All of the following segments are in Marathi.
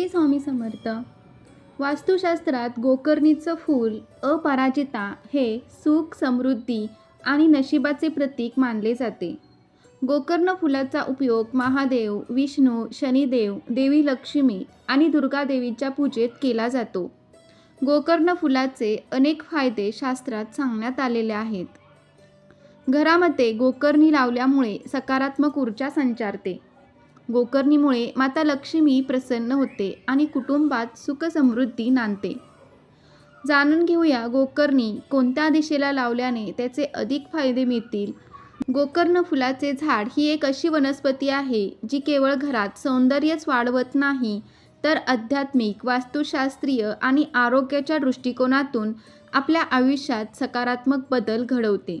श्री स्वामी समर्थ. वास्तुशास्त्रात गोकर्णीचं फूल अपराजिता हे सुख समृद्धी आणि नशिबाचे प्रतीक मानले जाते. गोकर्ण फुलाचा उपयोग महादेव विष्णू शनिदेव देवी लक्ष्मी आणि दुर्गादेवीच्या पूजेत केला जातो. गोकर्ण फुलाचे अनेक फायदे शास्त्रात सांगण्यात आलेले आहेत. घरामध्ये गोकर्णी लावल्यामुळे सकारात्मक ऊर्जा संचारते. गोकर्णीमुळे माता लक्ष्मी प्रसन्न होते आणि कुटुंबात सुखसमृद्धी नांदते. जाणून घेऊया गोकर्णी कोणत्या दिशेला लावल्याने त्याचे अधिक फायदे मिळतील. गोकर्ण फुलाचे झाड ही एक अशी वनस्पती आहे जी केवळ घरात सौंदर्यच वाढवत नाही तर आध्यात्मिक वास्तुशास्त्रीय आणि आरोग्याच्या दृष्टिकोनातून आपल्या आयुष्यात सकारात्मक बदल घडवते.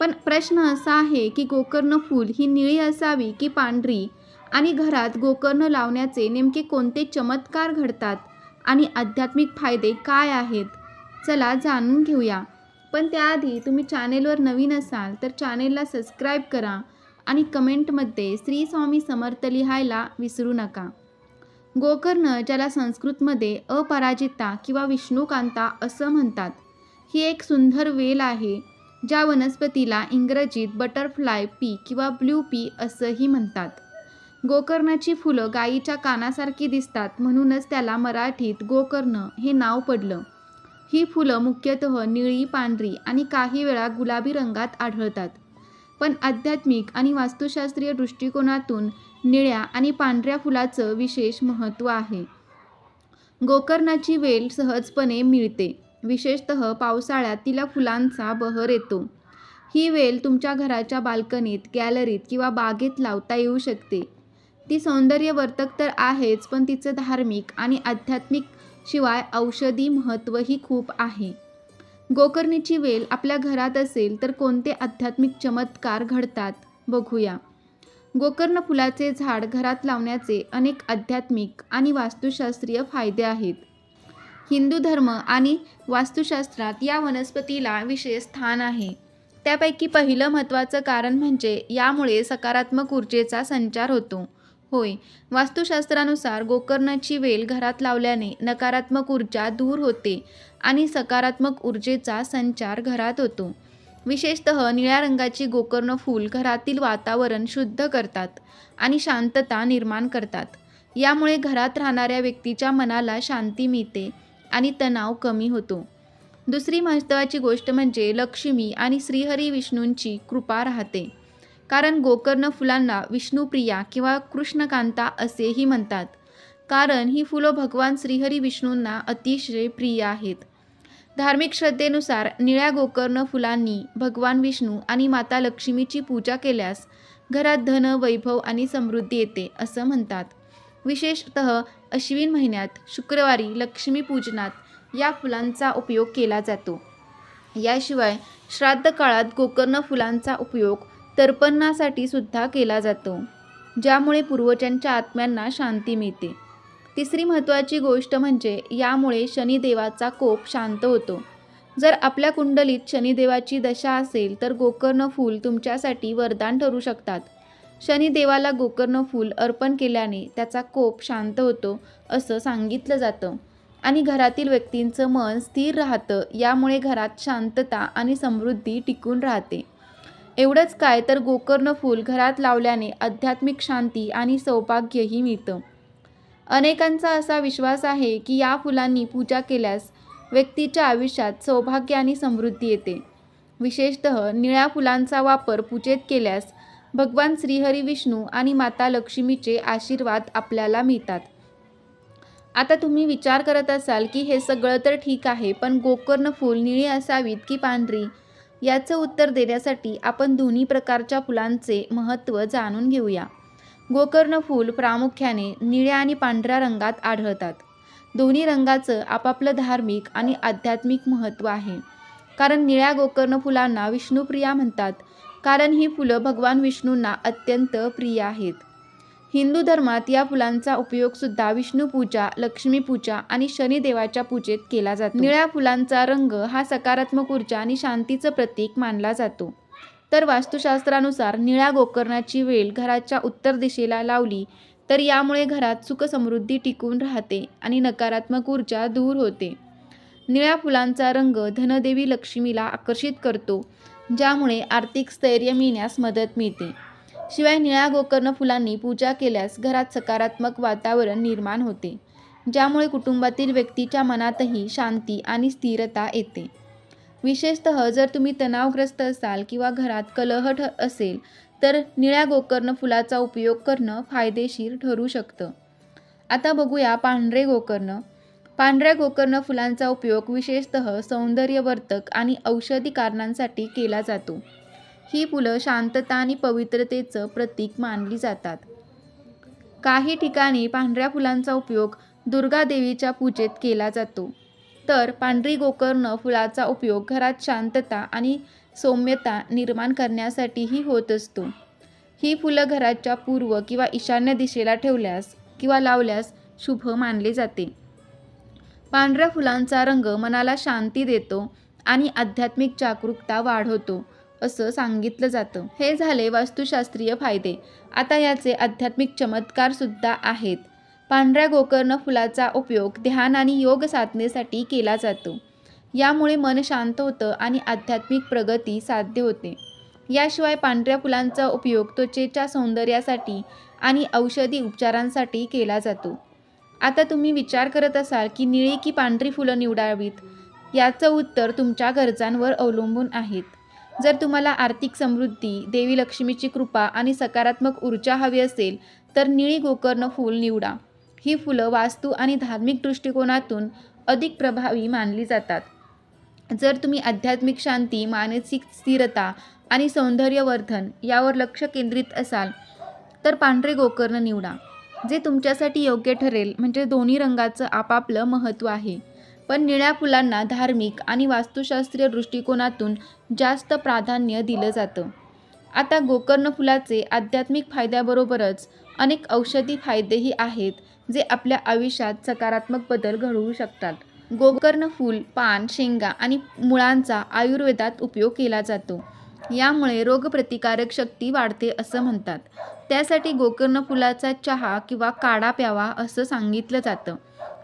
पण प्रश्न असा आहे की गोकर्ण फूल ही निळी असावी की पांढरी? आणि घरात गोकर्ण लावण्याचे नेमके कोणते चमत्कार घडतात आणि आध्यात्मिक फायदे काय आहेत चला जाणून घेऊया. पण त्याआधी तुम्ही चॅनेलवर नवीन असाल तर चॅनेलला सबस्क्राईब करा आणि कमेंटमध्ये श्री स्वामी समर्थ लिहायला विसरू नका. गोकर्ण ज्याला संस्कृतमध्ये अपराजिता किंवा विष्णुकांता असं म्हणतात ही एक सुंदर वेल आहे ज्या वनस्पतीला इंग्रजीत बटरफ्लाय पी किंवा ब्ल्यू पी असंही म्हणतात. गोकर्णाची फुलं गायीच्या कानासारखी दिसतात म्हणूनच त्याला मराठीत गोकर्ण हे नाव पडलं. ही फुलं मुख्यतः निळी पांढरी आणि काही वेळा गुलाबी रंगात आढळतात. पण आध्यात्मिक आणि वास्तुशास्त्रीय दृष्टिकोनातून निळ्या आणि पांढऱ्या फुलाचं विशेष महत्त्व आहे. गोकर्णाची वेल सहजपणे मिळते. विशेषतः पावसाळ्यात तिला फुलांचा बहर येतो. ही वेल तुमच्या घराच्या बाल्कनीत गॅलरीत किंवा बागेत लावता येऊ शकते. ती सौंदर्यवर्तक तर आहेच पण तिचं धार्मिक आणि आध्यात्मिक शिवाय औषधी महत्त्वही खूप आहे. गोकर्णीची वेल आपल्या घरात असेल तर कोणते आध्यात्मिक चमत्कार घडतात बघूया. गोकर्ण फुलाचे झाड घरात लावण्याचे अनेक आध्यात्मिक आणि वास्तुशास्त्रीय फायदे आहेत. हिंदू धर्म आणि वास्तुशास्त्रात या वनस्पतीला विशेष स्थान आहे. त्यापैकी पहिलं महत्त्वाचं कारण म्हणजे यामुळे सकारात्मक ऊर्जेचा संचार होतो. होय. वास्तुशास्त्रानुसार गोकर्णाची वेल घरात लावल्याने नकारात्मक ऊर्जा दूर होते आणि सकारात्मक ऊर्जेचा संचार घरात होतो. विशेषतः निळ्या रंगाची गोकर्ण फूल घरातील वातावरण शुद्ध करतात आणि शांतता निर्माण करतात. यामुळे घरात राहणाऱ्या व्यक्तीच्या मनाला शांती मिळते आणि तणाव कमी होतो. दुसरी महत्त्वाची गोष्ट म्हणजे लक्ष्मी आणि श्रीहरी विष्णूंची कृपा राहते. कारण गोकर्ण फुलांना विष्णुप्रिया किंवा कृष्णकांता असेही म्हणतात. कारण ही फुलं भगवान श्रीहरी विष्णूंना अतिशय प्रिय आहेत. धार्मिक श्रद्धेनुसार निळ्या गोकर्ण फुलांनी भगवान विष्णू आणि माता लक्ष्मीची पूजा केल्यास घरात धन वैभव आणि समृद्धी येते असं म्हणतात. विशेषतः अश्विन महिन्यात शुक्रवारी लक्ष्मीपूजनात या फुलांचा उपयोग केला जातो. याशिवाय श्राद्ध काळात गोकर्ण फुलांचा उपयोग तर्पणासाठी सुद्धा केला जातो ज्यामुळे पूर्वजांच्या आत्म्यांना शांती मिळते. तिसरी महत्त्वाची गोष्ट म्हणजे यामुळे शनिदेवाचा कोप शांत होतो. जर आपल्या कुंडलीत शनिदेवाची दशा असेल तर गोकर्ण फूल तुमच्यासाठी वरदान ठरू शकतात. शनिदेवाला गोकर्ण फूल अर्पण केल्याने त्याचा कोप शांत होतो असं सांगितलं जातं. आणि घरातील व्यक्तींचं मन स्थिर राहतं यामुळे घरात शांतता आणि समृद्धी टिकून राहते. एवढंच काय तर गोकर्ण फूल घरात लावल्याने आध्यात्मिक शांती आणि सौभाग्यही मिळतं. अनेकांचा असा विश्वास आहे की या फुलांनी पूजा केल्यास व्यक्तीच्या आयुष्यात सौभाग्य आणि समृद्धी येते. विशेषतः निळ्या फुलांचा वापर पूजेत केल्यास भगवान श्रीहरी विष्णू आणि माता लक्ष्मीचे आशीर्वाद आपल्याला मिळतात. आता तुम्ही विचार करत असाल की हे सगळं तर ठीक आहे पण गोकर्ण फूल निळी असावीत की पांढरी? याचं उत्तर देण्यासाठी आपण दोन्ही प्रकारच्या फुलांचे महत्त्व जाणून घेऊया. गोकर्ण फूल प्रामुख्याने निळ्या आणि पांढऱ्या रंगात आढळतात. दोन्ही रंगाचं आपापलं धार्मिक आणि आध्यात्मिक महत्त्व आहे. कारण निळ्या गोकर्ण फुलांना विष्णुप्रिया म्हणतात. कारण ही फुलं भगवान विष्णूंना अत्यंत प्रिय आहेत. हिंदू धर्मात या फुलांचा उपयोगसुद्धा विष्णुपूजा लक्ष्मीपूजा आणि शनिदेवाच्या पूजेत केला जातो. निळ्या फुलांचा रंग हा सकारात्मक ऊर्जा आणि शांतीचं प्रतीक मानला जातो. तर वास्तुशास्त्रानुसार निळ्या गोकर्णाची वेल घराच्या उत्तर दिशेला लावली तर यामुळे घरात सुखसमृद्धी टिकून राहते आणि नकारात्मक ऊर्जा दूर होते. निळ्या फुलांचा रंग धनदेवी लक्ष्मीला आकर्षित करतो ज्यामुळे आर्थिक स्थैर्य मिळण्यास मदत मिळते. शिवाय निळ्या गोकर्ण फुलांनी पूजा केल्यास घरात सकारात्मक वातावरण निर्माण होते ज्यामुळे कुटुंबातील व्यक्तीच्या मनातही शांती आणि स्थिरता येते. विशेषतः जर तुम्ही तणावग्रस्त असाल किंवा घरात कलह ठ असेल तर निळ्या गोकर्ण फुलाचा उपयोग करणं फायदेशीर ठरू शकतं. आता बघूया पांढरे गोकर्ण. पांढऱ्या गोकर्ण फुलांचा उपयोग विशेषतः सौंदर्यवर्धक आणि औषधी कारणांसाठी केला जातो. ही फुलं शांतता आणि पवित्रतेचं प्रतीक मानली जातात. काही ठिकाणी पांढऱ्या फुलांचा उपयोग दुर्गा देवीच्या पूजेत केला जातो. तर पांढरी गोकर्ण फुलाचा उपयोग घरात शांतता आणि सौम्यता निर्माण करण्यासाठीही होत असतो. ही फुलं घराच्या पूर्व किंवा ईशान्य दिशेला ठेवल्यास किंवा लावल्यास शुभ मानले जाते. पांढऱ्या फुलांचा रंग मनाला शांती देतो आणि आध्यात्मिक जागरूकता वाढवतो. असं सांगितलं जातं. हे झाले वास्तुशास्त्रीय फायदे. आता याचे आध्यात्मिक चमत्कार सुद्धा आहेत. पांढऱ्या गोकर्ण फुलाचा उपयोग ध्यान आणि योग साधनेसाठी केला जातो. यामुळे मन शांत होतं आणि आध्यात्मिक प्रगती साध्य होते. याशिवाय पांढऱ्या फुलांचा उपयोग त्वचेच्या सौंदर्यासाठी आणि औषधी उपचारांसाठी केला जातो. आता तुम्ही विचार करत असाल की निळी की पांढरी फुलं निवडावीत? याचं उत्तर तुमच्या गरजांवर अवलंबून आहेत जर तुम्हाला आर्थिक समृद्धी देवी लक्ष्मीची कृपा आणि सकारात्मक ऊर्जा हवी असेल तर निळी गोकर्ण फूल निवडा. ही फुलं वास्तू आणि धार्मिक दृष्टिकोनातून अधिक प्रभावी मानली जातात. जर तुम्ही आध्यात्मिक शांती मानसिक स्थिरता आणि सौंदर्यवर्धन यावर लक्ष केंद्रित असाल तर पांढरे गोकर्ण निवडा जे तुमच्यासाठी योग्य ठरेल. म्हणजे दोन्ही रंगाचं आपापलं महत्त्व आहे. पण निळ्या फुलांना धार्मिक आणि वास्तुशास्त्रीय दृष्टिकोनातून जास्त प्राधान्य दिलं जातं. आता गोकर्ण फुलाचे आध्यात्मिक फायद्याबरोबरच अनेक औषधी फायदेही आहेत जे आपल्या आयुष्यात सकारात्मक बदल घडवू शकतात. गोकर्ण फूल पान शेंगा आणि मुळांचा आयुर्वेदात उपयोग केला जातो. यामुळे रोगप्रतिकारक शक्ती वाढते असं म्हणतात. त्यासाठी गोकर्ण फुलाचा चहा किंवा काढा प्यावा असं सांगितलं जातं.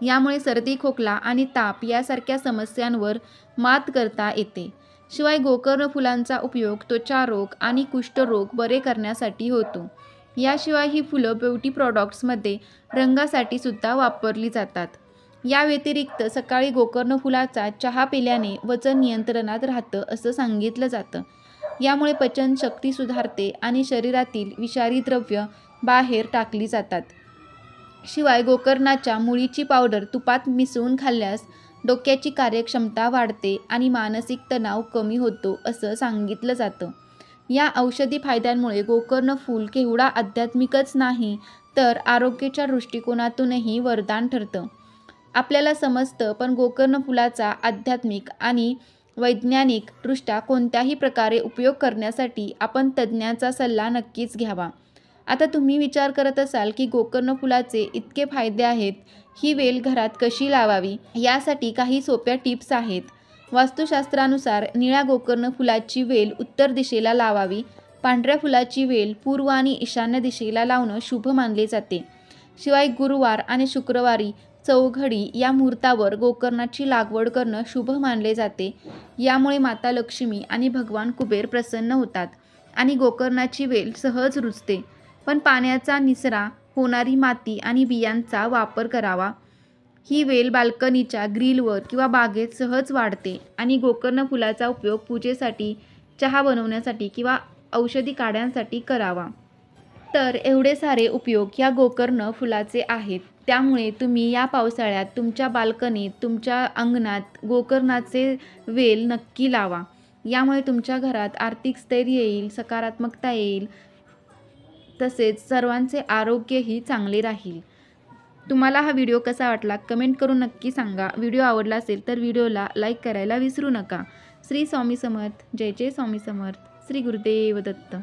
यामुळे सर्दी खोकला आणि ताप यासारख्या समस्यांवर मात करता येते. शिवाय गोकर्ण फुलांचा उपयोग त्वचा रोग आणि कुष्ठरोग बरे करण्यासाठी होतो. याशिवाय ही फुलं ब्युटी प्रॉडक्ट्समध्ये रंगासाठी सुद्धा वापरली जातात. या व्यतिरिक्त सकाळी गोकर्ण फुलाचा चहा पिल्याने वजन नियंत्रणात राहतं असं सांगितलं जातं. यामुळे पचनशक्ती सुधारते आणि शरीरातील विषारी द्रव्य बाहेर टाकली जातात. शिवाय गोकर्णाच्या मुळीची पावडर तुपात मिसळून खाल्ल्यास डोक्याची कार्यक्षमता वाढते आणि मानसिक तणाव कमी होतो असं सांगितलं जातं. या औषधी फायद्यांमुळे गोकर्ण फूल केवढा आध्यात्मिकच नाही तर आरोग्याच्या दृष्टिकोनातूनही वरदान ठरतं. आपल्याला समजतं पण गोकर्ण फुलाचा आध्यात्मिक आणि वैज्ञानिकदृष्ट्या कोणत्याही प्रकारे उपयोग करण्यासाठी आपण तज्ज्ञाचा सल्ला नक्कीच घ्यावा. आता तुम्ही विचार करत असाल की गोकर्ण फुलाचे इतके फायदे आहेत ही वेल घरात कशी लावावी यासाठी काही सोप्या टिप्स आहेत. वास्तुशास्त्रानुसार निळ्या गोकर्ण फुलाची वेल उत्तर दिशेला लावावी पांढऱ्या फुलाची वेल पूर्व आणि ईशान्य दिशेला लावणं शुभ मानले जाते. शिवाय गुरुवार आणि शुक्रवारी चौघडी या मुहूर्तावर गोकर्णाची लागवड करणं शुभ मानले जाते. यामुळे माता लक्ष्मी आणि भगवान कुबेर प्रसन्न होतात आणि गोकर्णाची वेल सहज रुजते. पण पाण्याचा निचरा होणारी माती आणि बियांचा वापर करावा. ही वेल बाल्कनीच्या ग्रीलवर किंवा बागेत सहज वाढते आणि गोकर्ण फुलाचा उपयोग पूजेसाठी चहा बनवण्यासाठी किंवा औषधी काढ्यांसाठी करावा. तर एवढे सारे उपयोग या गोकर्ण फुलाचे आहेत. त्यामुळे तुम्ही या पावसाळ्यात तुमच्या बाल्कनीत तुमच्या अंगणात गोकर्णाचे वेल नक्की लावा. यामुळे तुमच्या घरात आर्थिक स्थैर्य येईल सकारात्मकता येईल तसेच सर्वांचे आरोग्यही चांगले राहील. तुम्हाला हा व्हिडिओ कसा वाटला कमेंट करून नक्की सांगा. व्हिडिओ आवडला असेल तर व्हिडिओला लाईक करायला विसरू नका. श्री स्वामी समर्थ. जय जय स्वामी समर्थ. श्री गुरुदेव दत्त.